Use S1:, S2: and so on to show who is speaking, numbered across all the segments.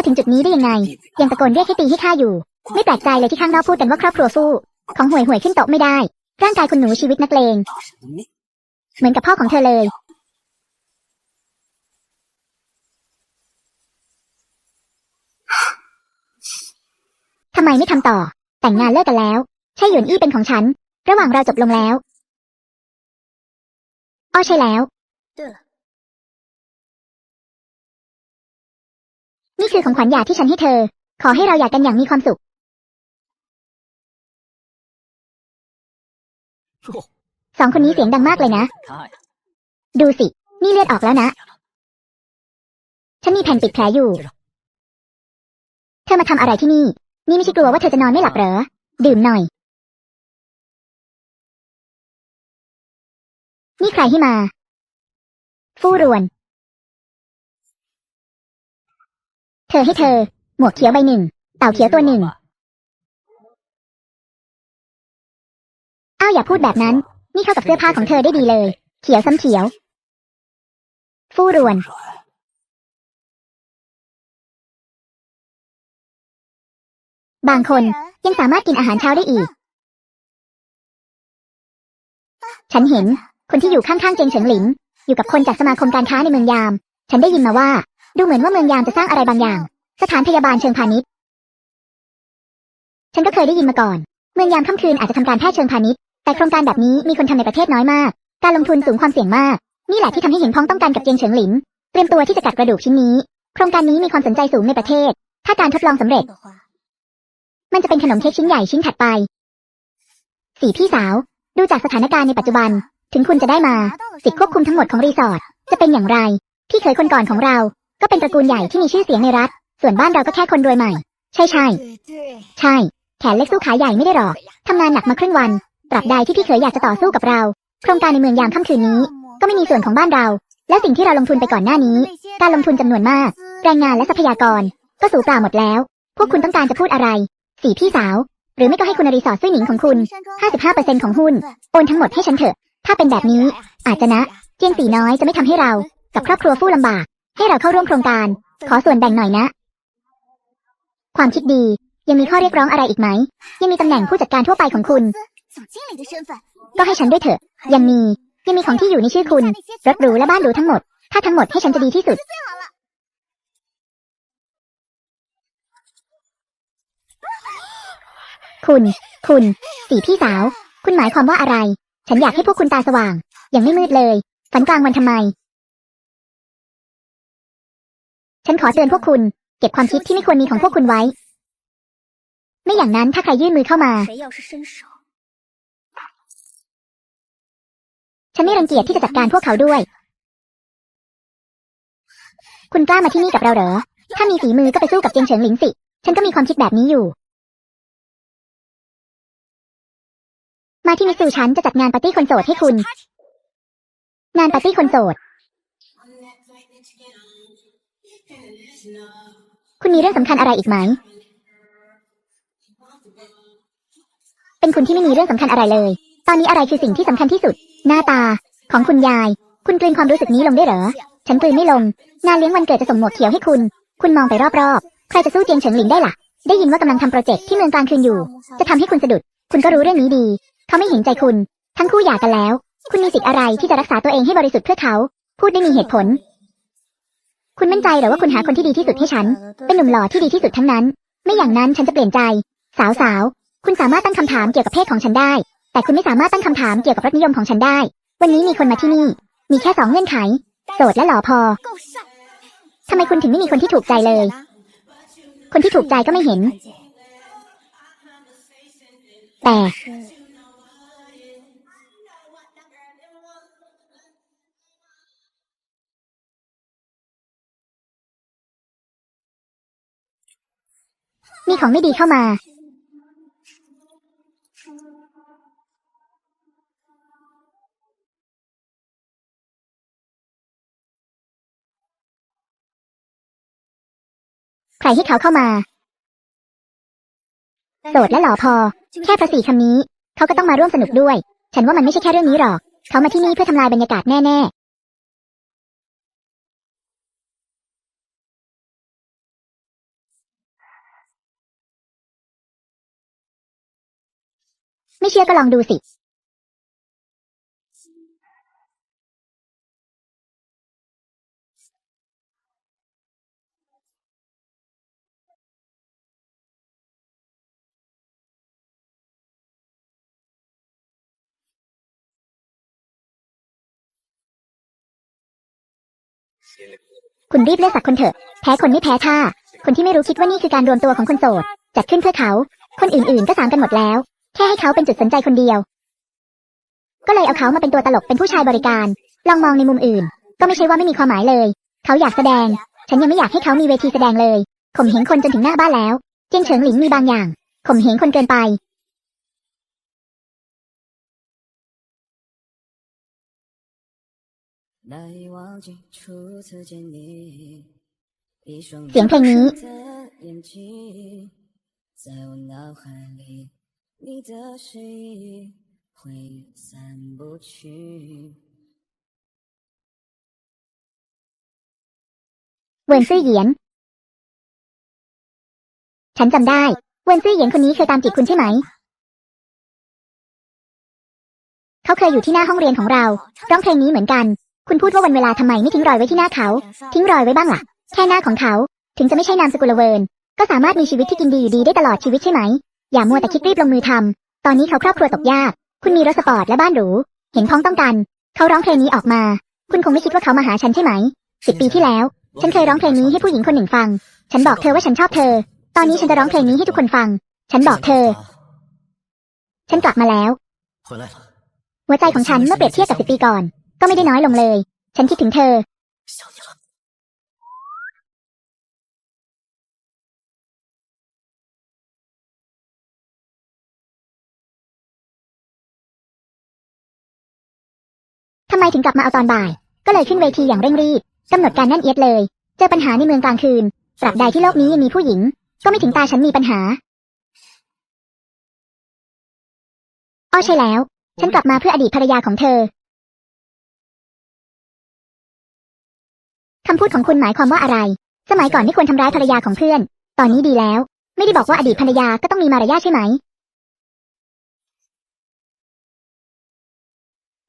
S1: าถึงจุดนี้ได้ยังไง ยังตะโกนเรียกให้ตีให้ข้าอยู่ ไม่แปลกใจเลยที่ข้างนอกพูดกันว่าครอบครัวสู้ ของห่วยห่วยขึ้นโต๊ะไม่ได้ ร่างกายคุณหนูชีวิตนักเลง เหมือนกับพ่อของเธอเลย ทำไมไม่ทำต่อ แต่งงานเลิกกันแล้ว ใช่หยวนอี้เป็นของฉัน ระหว่างเราจบลงแล้ว อ้อใช่แล้ว นี่คือของขวัญหย่าที่ฉันให้เธอ ขอให้เราหย่ากันอย่างมีความสุข สองคนนี้เสียงดังมากเลยนะ ดูสิ นี่เลือดออกแล้วนะ ฉันมีแผ่นปิดแผลอยู่ เธอมาทำอะไรที่นี่ นี่ไม่ใช่กลัวว่าเธอจะนอนไม่หลับเหรอ ดื่มหน่อย นี่ใครให้มา ฟู่รวน เธอให้เธอ หมวกเขียวใบหนึ่ง เต่าเขียวตัวหนึ่ง อ้าวอย่าพูดแบบนั้น นี่เข้ากับเสื้อผ้าของเธอได้ดีเลย เขียวซ้ำเขียว ฟู่รวน บางคนยังสามารถกินอาหารเช้าได้อีก ฉันเห็นคนที่อยู่ข้างๆเจงเฉิงหลินอยู่กับคนจากสมาคมการค้าในเมืองยาม ฉันได้ยินมาว่า ดูเหมือนว่าเมืองยามจะสร้างอะไรบางอย่าง สถานพยาบาลเชิงพาณิชย์ ฉันก็เคยได้ยินมาก่อน เมืองยามค่ำคืนอาจจะทำการแพทย์เชิงพาณิชย์ แต่โครงการแบบนี้มีคนทำในประเทศน้อยมาก การลงทุนสูงความเสี่ยงมาก นี่แหละที่ทำให้เห็นพ้องต้องกันกับเจียงเฉิงหลินเตรียมตัวที่จะกัดกระดูกชิ้นนี้ โครงการนี้มีความสนใจสูงในประเทศ ถ้าการทดลองสำเร็จ，มันจะเป็นขนมเค้กชิ้นใหญ่ชิ้นถัดไป สี่พี่สาว ดูจากสถานการณ์ในปัจจุบัน ถึงคุณจะได้มาสิทธิควบคุมทั้งหมดของรีสอร์ทจะเป็นอย่างไรพี่เคยคนก่อนของเรา ก็เป็นตระกูลใหญ่ที่มีชื่อเสียงในรัฐ ส่วนบ้านเราก็แค่คนรวยใหม่ ใช่ใช่，ใช่ แขนเล็กสู้ขาใหญ่ไม่ได้หรอกทำงานหนักมาครึ่งวัน ตราบใดที่พี่เคยอยากจะต่อสู้กับเรา โครงการในเมืองยามค่ำคืนนี้ ก็ไม่มีส่วนของบ้านเรา และสิ่งที่เราลงทุนไปก่อนหน้านี้ การลงทุนจำนวนมาก แรงงานและทรัพยากร ก็สูญเปล่าหมดแล้ว พวกคุณต้องการจะพูดอะไร สี่พี่สาว หรือไม่ก็ให้คุณรีสอร์ทซุยหนิงของคุณ 55%ของหุ้น โอนทั้งหมดให้ฉันเถอะ ถ้าเป็นแบบนี้ อาจจะนะ เจียงตีน้อยจะไม่ทำให้เรา กับครอบครัวฟู่ลำบาก ให้เราเข้าร่วมโครงการ ขอส่วนแบ่งหน่อยนะ ความคิดดียังมีข้อเรียกร้องอะไรอีกไหม ยังมีตำแหน่งผู้จัดการทั่วไปของคุณ ก็ให้ฉันด้วยเถอะ ยังมียังมีของที่อยู่ในชื่อคุณรถหรูและบ้านหรูทั้งหมด ถ้าทั้งหมดให้ฉันจะดีที่สุด คุณ คุณสี่พี่สาว คุณหมายความว่าอะไร ฉันอยากให้พวกคุณตาสว่าง ยังไม่มืดเลย ฝันกลางวันทำไม ฉันขอเชิญพวกคุณ เก็บความคิดที่ไม่ควรมีของพวกคุณไว้ ไม่อย่างนั้นถ้าใครยื่นมือเข้ามา ฉันไม่รังเกียจที่จะจัดการพวกเขาด้วย คุณกล้ามาที่นี่กับเราเหรอ ถ้ามีฝีมือก็ไปสู้กับเจงเฉิงหลิงสิ ฉันก็มีความคิดแบบนี้อยู่ มาที่มิสูฉันจะจัดงานปาร์ตี้คนโสดให้คุณ งานปาร์ตี้คนโสด คุณมีเรื่องสำคัญอะไรอีกไหม เป็นคุณที่ไม่มีเรื่องสำคัญอะไรเลย ตอนนี้อะไรคือสิ่งที่สำคัญที่สุด หน้าตา ของคุณยาย คุณกลืนความรู้สึกนี้ลงได้เหรอ ฉันกลืนไม่ลง งานเลี้ยงวันเกิดจะส่งหมวกเขียวให้คุณ คุณมองไปรอบๆ ใครจะสู้เจียงเฉิงหลิงได้ล่ะ ได้ยินว่ากำลังทำโปรเจกต์ที่เมืองกลางคืนอยู่ จะทำให้คุณสะดุด คุณก็รู้เรื่องนี้ดี เขาไม่เห็นใจคุณ ทั้งคู่หย่ากันแล้ว คุณมีสิทธิ์อะไรที่จะรักษาตัวเองให้บริสุทธิ์เพื่อเขา พูดได้มีเหตุผล คุณมั่นใจหรือว่าคุณหาคนที่ดีที่สุดให้ฉัน เป็นหนุ่มหล่อที่ดีที่สุดทั้งนั้น ไม่อย่างนั้นฉันจะเปลี่ยนใจ สาวๆคุณสามารถตั้งคำถามเกี่ยวกับเพศของฉันได้ แต่คุณไม่สามารถตั้งคำถามเกี่ยวกับรสนิยมของฉันได้ วันนี้มีคนมาที่นี่ มีแค่สองเงื่อนไข โสดและหล่อพอ。ทำไมคุณถึงไม่มีคนที่ถูกใจเลย คนที่ถูกใจก็ไม่เห็น แต่ มีของไม่ดีเข้ามา ใครให้เขาเข้ามา โสดและหล่อพอ แค่ภาษีคำนี้ เขาก็ต้องมาร่วมสนุกด้วย ฉันว่ามันไม่ใช่แค่เรื่องนี้หรอก เขามาที่นี่เพื่อทำลายบรรยากาศแน่ ไม่เชื่อก็ลองดูสิคุณรีบเลือกสักคนเถอะ แพ้คนไม่แพ้ท่า คนที่ไม่รู้คิดว่านี่คือการรวมตัวของคนโสด จัดขึ้นเพื่อเขา คนอื่นๆก็สามกันหมดแล้ว แค่ให้เขาเป็นจุดสนใจคนเดียว ก็เลยเอาเขามาเป็นตัวตลกเป็นผู้ชายบริการ ลองมองในมุมอื่น ก็ไม่ใช่ว่าไม่มีความหมายเลย เขาอยากแสดง ฉันยังไม่อยากให้เขามีเวทีแสดงเลยข่มเหงคนจนถึงหน้าบ้านแล้วเจียงเฉิงหลิงมีบางอย่างข่มเหงคนเกินไปเสียงเพลงนี้
S2: 你的身影挥散不去。
S1: เวินซื่อเหยียน ฉันจำได้ เวินซื่อเหยียนคนนี้เคยตามจีบคุณใช่ไหม เขาเคยอยู่ที่หน้าห้องเรียนของเรา ร้องเพลงนี้เหมือนกัน คุณพูดว่าวันเวลาทำไมไม่ทิ้งรอยไว้ที่หน้าเขา ทิ้งรอยไว้บ้างล่ะ แค่หน้าของเขา ถึงจะไม่ใช่นามสกุลเวิร์นก็สามารถมีชีวิตที่กินดีอยู่ดีได้ตลอดชีวิตใช่ไหม อย่ามัวแต่คิดรีบลงมือทำ ตอนนี้เขาครอบครัวตกยาก คุณมีรถสปอร์ตและบ้านหรู เห็นพ้องต้องกัน เขาร้องเพลงนี้ออกมา คุณคงไม่คิดว่าเขามาหาฉันใช่ไหมสิบปีที่แล้ว ฉันเคยร้องเพลงนี้ให้ผู้หญิงคนหนึ่งฟัง ฉันบอกเธอว่าฉันชอบเธอ ตอนนี้ฉันจะร้องเพลงนี้ให้ทุกคนฟัง ฉันบอกเธอ ฉันกลับมาแล้ว หัวใจของฉันเมื่อเปรียบเทียบกับสิบปีก่อน ก็ไม่ได้น้อยลงเลย ฉันคิดถึงเธอ ไมถึงกลับมาเอาตอนบ่าย ก็เลยขึ้นเวทีอย่างเร่งรีบกำหนดการแน่นเอียดเลย เจอปัญหาในเมืองกลางคืนตราบใดที่โลกนี้ยังมีผู้หญิง ก็ไม่ถึงตาฉันมีปัญหาอ้อใช่แล้ว ฉันกลับมาเพื่ออดีตภรรยาของเธอคำพูดของคุณหมายความว่าอะไร สมัยก่อนไม่ควรทำร้ายภรรยาของเพื่อน ตอนนี้ดีแล้ว ไม่ได้บอกว่าอดีตภรรยาก็ต้องมีมารยาทใช่ไหม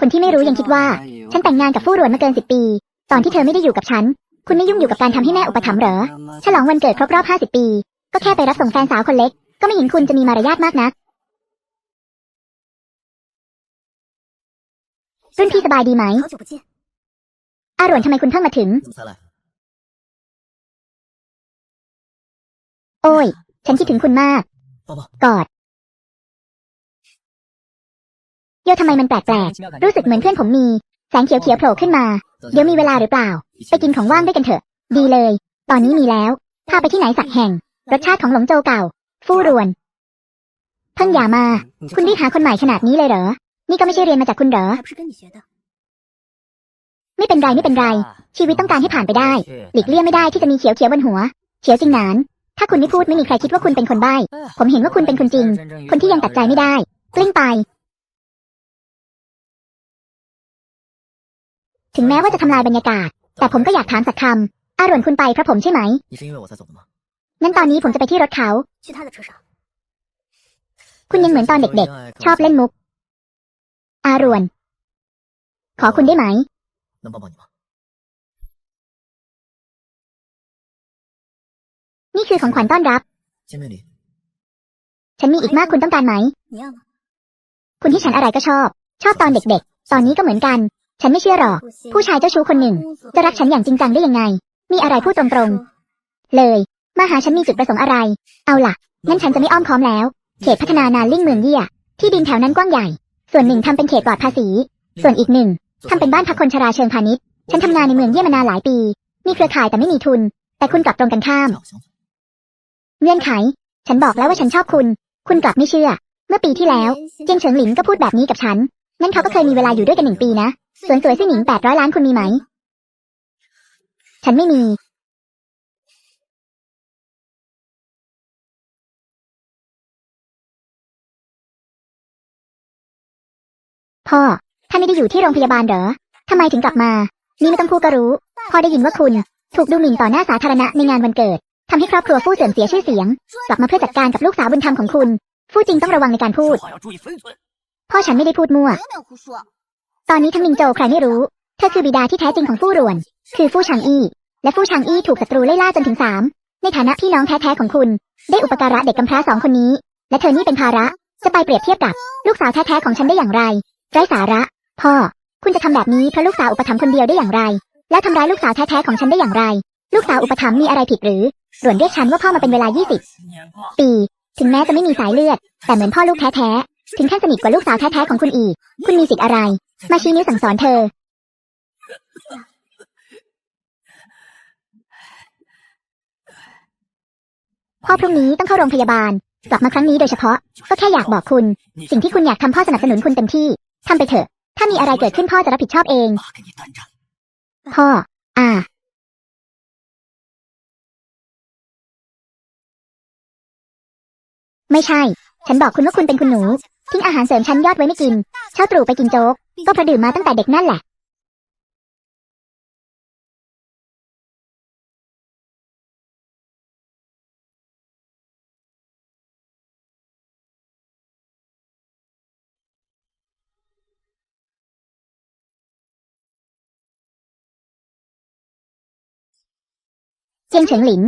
S1: คนที่ไม่รู้ยังคิดว่า ฉันแต่งงานกับฟู่รวนมาเกินสิบปี ตอนที่เธอไม่ได้อยู่กับฉัน คุณไม่ยุ่งอยู่กับการทำให้แม่อุปถัมภ์เหรอ ฉลองวันเกิดครบรอบห้าสิบปี ก็แค่ไปรับส่งแฟนสาวคนเล็ก ก็ไม่เห็นคุณจะมีมารยาทมากนะรุ่นพี่สบายดีไหม อารวนทำไมคุณเพิ่งมาถึง โอ้ย ฉันคิดถึงคุณมาก กอด เยอทำไมมันแปลกๆ รู้สึกเหมือนเพื่อนผมมี แสงเขียวๆโผล่ขึ้นมา เดี๋ยวมีเวลาหรือเปล่า ไปกินของว่างด้วยกันเถอะ ดีเลย ตอนนี้มีแล้ว พาไปที่ไหนสักแห่ง รสชาติของหลงโจเก่า ฟู่รวน เพิ่งหย่ามา คุณรีบหาคนใหม่ขนาดนี้เลยเหรอ นี่ก็ไม่ใช่เรียนมาจากคุณเหรอ ไม่เป็นไรไม่เป็นไร ชีวิตต้องการให้ผ่านไปได้ หลีกเลี่ยงไม่ได้ที่จะมีเขียวเขียวบนหัว เขียวจริงหนานถ้าคุณไม่พูดไม่มีใครคิดว่าคุณเป็นคนใบ้ ผมเห็นว่าคุณเป็นคนจริง คนที่ยังตัดใจไม่ได้ กลิ้งไป ถึงแม้ว่าจะทำลายบรรยากาศ แต่ผมก็อยากถามสักคำอารวนคุณไปเพราะผมใช่ไหมงั้นตอนนี้ผมจะไปที่รถเขา คุณยังเหมือนตอนเด็กๆ ชอบเล่นมุก อารวน ขอคุณได้ไหมนี่คือของขวัญต้อนรับ ฉันมีอีกมากคุณต้องการไหม คุณให้ฉันอะไรก็ชอบ ชอบตอนเด็กๆ ตอนนี้ก็เหมือนกัน ฉันไม่เชื่อหรอก ผู้ชายเจ้าชู้คนหนึ่ง จะรักฉันอย่างจริงจังได้ยังไง มีอะไรพูดตรงๆ เลย มาหาฉันมีจุดประสงค์อะไร เอาล่ะ งั้นฉันจะไม่อ้อมค้อมแล้ว เขตพัฒนานาลิ่งเมืองเยี่ย ที่ดินแถวนั้นกว้างใหญ่ ส่วนหนึ่งทำเป็นเขตปลอดภาษี ส่วนอีกหนึ่งทำเป็นบ้านพักคนชราเชิงพาณิชย์ ฉันทำงานในเมืองเยี่ยมานานหลายปี มีเครือข่ายแต่ไม่มีทุน แต่คุณกลับตรงกันข้าม เงื่อนไข ฉันบอกแล้วว่าฉันชอบคุณ คุณกลับไม่เชื่อ เมื่อปีที่แล้ว เจียงเฉิงหลินก็พูดแบบนี้กับฉัน นั่นเขาก็เคยมีเวลาอยู่ด้วยกันหนึ่งปีนะ สวนสวยซื่อหนิงแปดร้อยล้านคุณมีไหม ฉันไม่มี พ่อ ท่านไม่ได้อยู่ที่โรงพยาบาลเหรอ ทำไมถึงกลับมา นี่ไม่ต้องพูดก็รู้ พ่อได้ยินว่าคุณ ถูกดูหมิ่นต่อหน้าสาธารณะในงานวันเกิด ทำให้ครอบครัวฟู่เสื่อมเสียชื่อเสียง กลับมาเพื่อจัดการกับลูกสาวบุญธรรมของคุณ ฟู่จริงต้องระวังในการพูด พ่อฉันไม่ได้พูดมั่ว ตอนนี้ทั้งมิงโจใครไม่รู้ เธอคือบิดาที่แท้จริงของฟู่รวน คือฟู่ชางอี้ และฟู่ชางอี้ถูกศัตรูไล่ล่าจนถึงสามในฐานะพี่น้องแท้ๆของคุณ ได้อุปการะเด็กกำพร้าสองคนนี้ และเธอนี่เป็นภาระ จะไปเปรียบเทียบกับ ลูกสาวแท้ๆของฉันได้อย่างไร ไร้สาระ พ่อ คุณจะทำแบบนี้เพราะลูกสาวอุปถัมภ์คนเดียวได้อย่างไร แล้วทำร้ายลูกสาวแท้ๆของฉันได้อย่างไร ลูกสาวอุปถัมภ์มีอะไรผิดหรือหลวนเรียกฉันว่าพ่อมาเป็นเวลา 20 ปี ถึงแม้จะไม่มีสายเลือด แต่เหมือนพ่อลูกแท้ๆ ถึงขั้นสนิทกว่าลูกสาวแท้ๆของคุณอีก คุณมีสิทธิ์อะไร มาชี้นิ้วสั่งสอนเธอ พ่อพรุ่งนี้ต้องเข้าโรงพยาบาล กลับมาครั้งนี้โดยเฉพาะ ก็แค่อยากบอกคุณ สิ่งที่คุณอยากทำพ่อสนับสนุนคุณเต็มที่ ทำไปเถอะ ถ้ามีอะไรเกิดขึ้นพ่อจะรับผิดชอบเอง พ่อ อ่าไม่ใช่ ฉันบอกคุณว่าคุณเป็นคุณหนู ทิ้งอาหารเสริมชั้นยอดไว้ไม่กิน เช้าตรู่ไปกินโจ๊ก ก็พระดื่มมาตั้งแต่เด็กนั่นแหละ เจียงเฉิงหลิน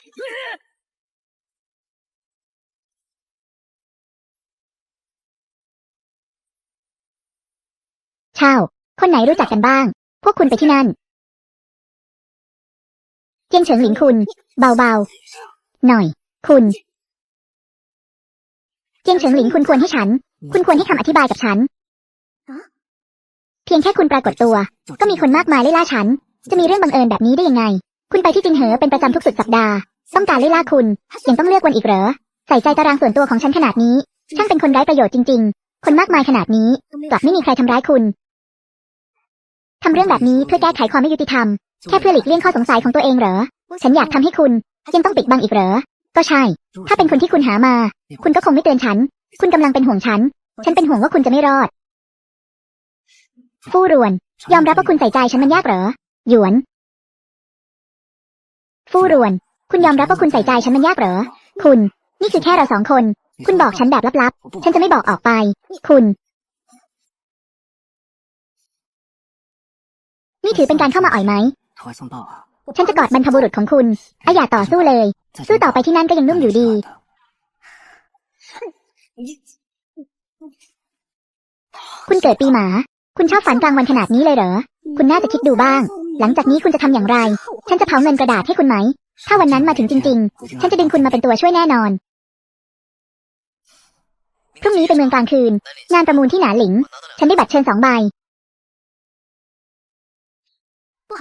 S1: เช่าคนไหนรู้จักกันบ้าง พวกคุณไปที่นั่น เจียงเฉิงหลินคุณ เบาๆ หน่อย คุณ เจียงเฉิงหลินคุณควรให้ฉัน คุณควรให้คำอธิบายกับฉัน เพียงแค่คุณปรากฏตัว ก็มีคนมากมายไล่ล่าฉัน จะมีเรื่องบังเอิญแบบนี้ได้ยังไง คุณไปที่จินเหอเป็นประจำทุกสุดสัปดาห์ ต้องการไล่ล่าคุณ ยังต้องเลือกวันอีกเหรอ ใส่ใจตารางส่วนตัวของฉันขนาดนี้ ช่างเป็นคนไร้ประโยชน์จริง ๆ คนมากมายขนาดนี้กลับไม่มีใครทำร้ายคุณทำเรื่องแบบนี้เพื่อแก้ไขความไม่ยุติธรรม แค่เพื่อหลีกเลี่ยงข้อสงสัยของตัวเองเหรอ ฉันอยากทำให้คุณยังต้องปิดบังอีกเหรอ ก็ใช่ ถ้าเป็นคนที่คุณหามา คุณก็คงไม่เตือนฉัน คุณกำลังเป็นห่วงฉัน ฉันเป็นห่วงว่าคุณจะไม่รอดฟู่รวน ยอมรับว่าคุณใส่ใจฉันมันยากเหรอ หยวนฟู่รวน คุณยอมรับว่าคุณใส่ใจฉันมันยากเหรอ คุณ นี่คือแค่เราสองคน คุณบอกฉันแบบลับๆ ฉันจะไม่บอกออกไป คุณ นี่ถือเป็นการเข้ามาอ่อยไหม ฉันจะกอดบรรพบุรุษของคุณอาอย่าต่อสู้เลย สู้ต่อไปที่นั่นก็ยังนุ่มอยู่ดี คุณเกิดปีหมา คุณชอบฝันกลางวันขนาดนี้เลยเหรอ คุณน่าจะคิดดูบ้าง หลังจากนี้คุณจะทำอย่างไร ฉันจะเผาเงินกระดาษให้คุณไหม ถ้าวันนั้นมาถึงจริง ๆ ฉันจะดึงคุณมาเป็นตัวช่วยแน่นอน พรุ่งนี้เป็นเมืองกลางคืน งานประมูลที่หนาหลิง ฉันได้บัตรเชิญสองใบ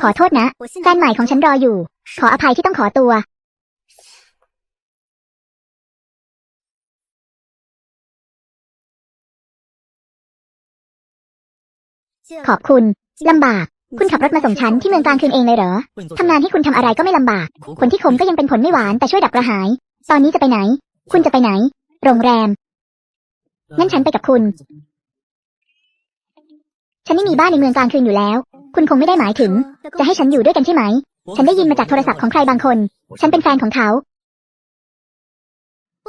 S1: ขอโทษนะ แฟนใหม่ของฉันรออยู่ ขออภัยที่ต้องขอตัว ขอบคุณ ลำบาก คุณขับรถมาส่งฉันที่เมืองกลางคืนเองเลยเหรอ ทำงานที่คุณทำอะไรก็ไม่ลำบากผลที่ขมก็ยังเป็นผลไม่หวานแต่ช่วยดับกระหาย ตอนนี้จะไปไหน คุณจะไปไหน โรงแรม งั้นฉันไปกับคุณ ฉันไม่มีบ้านในเมืองกลางคืนอยู่แล้ว คุณคงไม่ได้หมายถึง จะให้ฉันอยู่ด้วยกันใช่ไหม ฉันได้ยินมาจากโทรศัพท์ของใครบางคน ฉันเป็นแฟนของเขา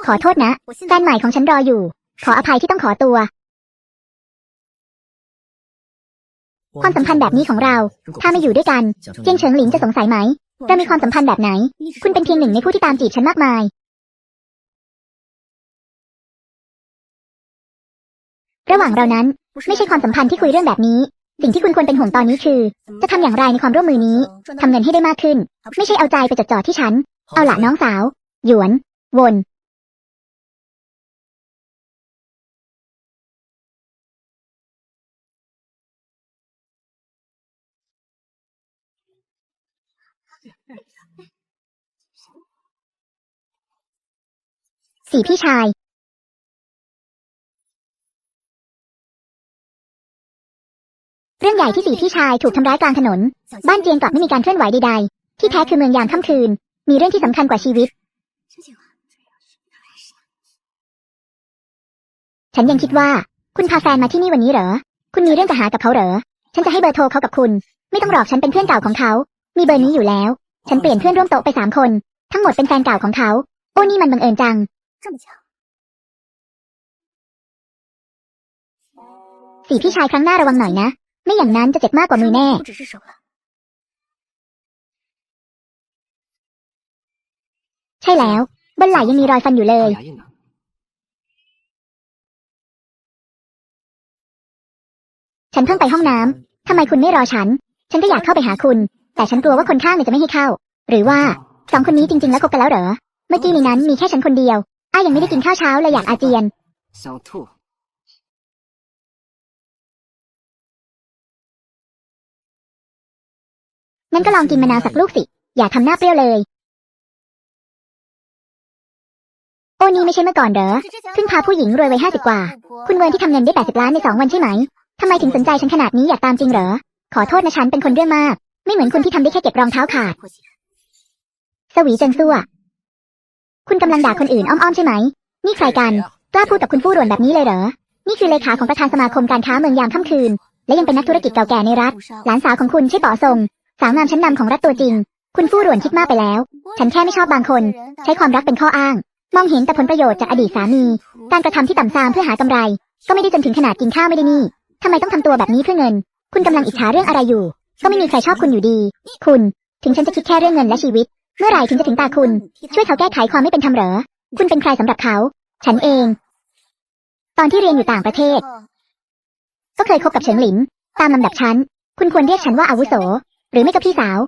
S1: ขอโทษนะ แฟนใหม่ของฉันรออยู่ ขออภัยที่ต้องขอตัว ความสัมพันธ์แบบนี้ของเรา ถ้าไม่อยู่ด้วยกัน เจียงเฉิงหลินจะสงสัยไหมเรามีความสัมพันธ์แบบไหน คุณเป็นเพียงหนึ่งในผู้ที่ตามจีบฉันมากมาย ระหว่างเรานั้น ไม่ใช่ความสัมพันธ์ที่คุยเรื่องแบบนี้ สิ่งที่คุณควรเป็นห่วงตอนนี้คือ จะทำอย่างไรในความร่วมมือนี้ทำเงินให้ได้มากขึ้น ไม่ใช่เอาใจไปจดจ่อที่ฉัน เอาละน้องสาว หยวน วน สี่พี่ชาย เรื่องใหญ่ที่สี่พี่ชายถูกทำร้ายกลางถนน บ้านเจียงกลับไม่มีการเคลื่อนไหวใดๆ ที่แท้คือเมืองยามค่ำคืน มีเรื่องที่สำคัญกว่าชีวิต ฉันยังคิดว่า คุณพาแฟนมาที่นี่วันนี้เหรอ คุณมีเรื่องจะหากับเขาเหรอ ฉันจะให้เบอร์โทรเขากับคุณ ไม่ต้องหลอกฉันเป็นเพื่อนเก่าของเขา มีเบอร์นี้อยู่แล้ว ฉันเปลี่ยนเพื่อนร่วมโต๊ะไปสามคน ทั้งหมดเป็นแฟนเก่าของเขา โอ้นี่มันบังเอิญจัง สี่พี่ชายครั้งหน้าระวังหน่อยนะ ไม่อย่างนั้นจะเจ็บมากกว่ามือแน่ ใช่แล้ว บนไหล่ยังมีรอยฟันอยู่เลย ฉันเพิ่งไปห้องน้ำทำไมคุณไม่รอฉัน ฉันก็อยากเข้าไปหาคุณ แต่ฉันกลัวว่าคนข้างเนี่ยจะไม่ให้เข้า หรือว่าสองคนนี้จริง ๆ แล้วคบกันแล้วเหรอ เมื่อกี้ในนั้นมีแค่ฉันคนเดียวอ้ายยังไม่ได้กินข้าวเช้าเลยอยากอาเจียน
S3: 想吐。
S1: งั้นก็ลองกินมะนาวสักลูกสิ อย่าทำหน้าเปรี้ยวเลย โอ้นี่ไม่ใช่เมื่อก่อนเหรอ เพิ่งพาผู้หญิงรวยไว้ห้าสิบกว่า คุณเวิร์นที่ทำเงินได้แปดสิบล้านในสองวันใช่ไหม ทำไมถึงสนใจฉันขนาดนี้อยากตามจริงเหรอ ขอโทษนะฉันเป็นคนเรื่องมาก ไม่เหมือนคุณที่ทำได้แค่เก็บรองเท้าขาด สวีเจิงซั่วคุณกำลังด่าคนอื่นอ้อมๆใช่ไหม นี่ใครกัน กล้าพูดกับคุณฟู่รวนแบบนี้เลยเหรอ นี่คือเลขาของประธานสมาคมการค้าเมืองยามค่ำคืน และยังเป็นนักธุรกิจเก่าแก่ในรัฐ หลานสาวของคุณใช่ป๋อทรง สาวงามชั้นนำของรัฐตัวจริง คุณฟู่รวนคิดมากไปแล้ว ฉันแค่ไม่ชอบบางคน ใช้ความรักเป็นข้ออ้าง มองเห็นแต่ผลประโยชน์จากอดีตสามี การกระทำที่ต่ำซามเพื่อหากำไร ก็ไม่ได้จนถึงขนาดกินข้าวไม่ได้นี่ทำไมต้องทำตัวแบบนี้เพื่อเงิน คุณกำลังอิจฉาเรื่องอะไรอยู่ ก็ไม่มีใครชอบคุณอยู่ดี คุณ ถึงฉันจะคิดแค่เรื่องเงินและชีวิต เมื่อไหร่ถึงจะถึงตาคุณ ช่วยเขาแก้ไขความไม่เป็นธรรมเหรอ คุณเป็นใครสำหรับเขา ฉันเอง ตอนที่เรียนอยู่ต่างประเทศ ก็เคยคบกับเฉิงหลิน ตามลำดับชั้น คุณควรเรียกฉันว่าอาวุโส หรือไม่ก็พี่สาว。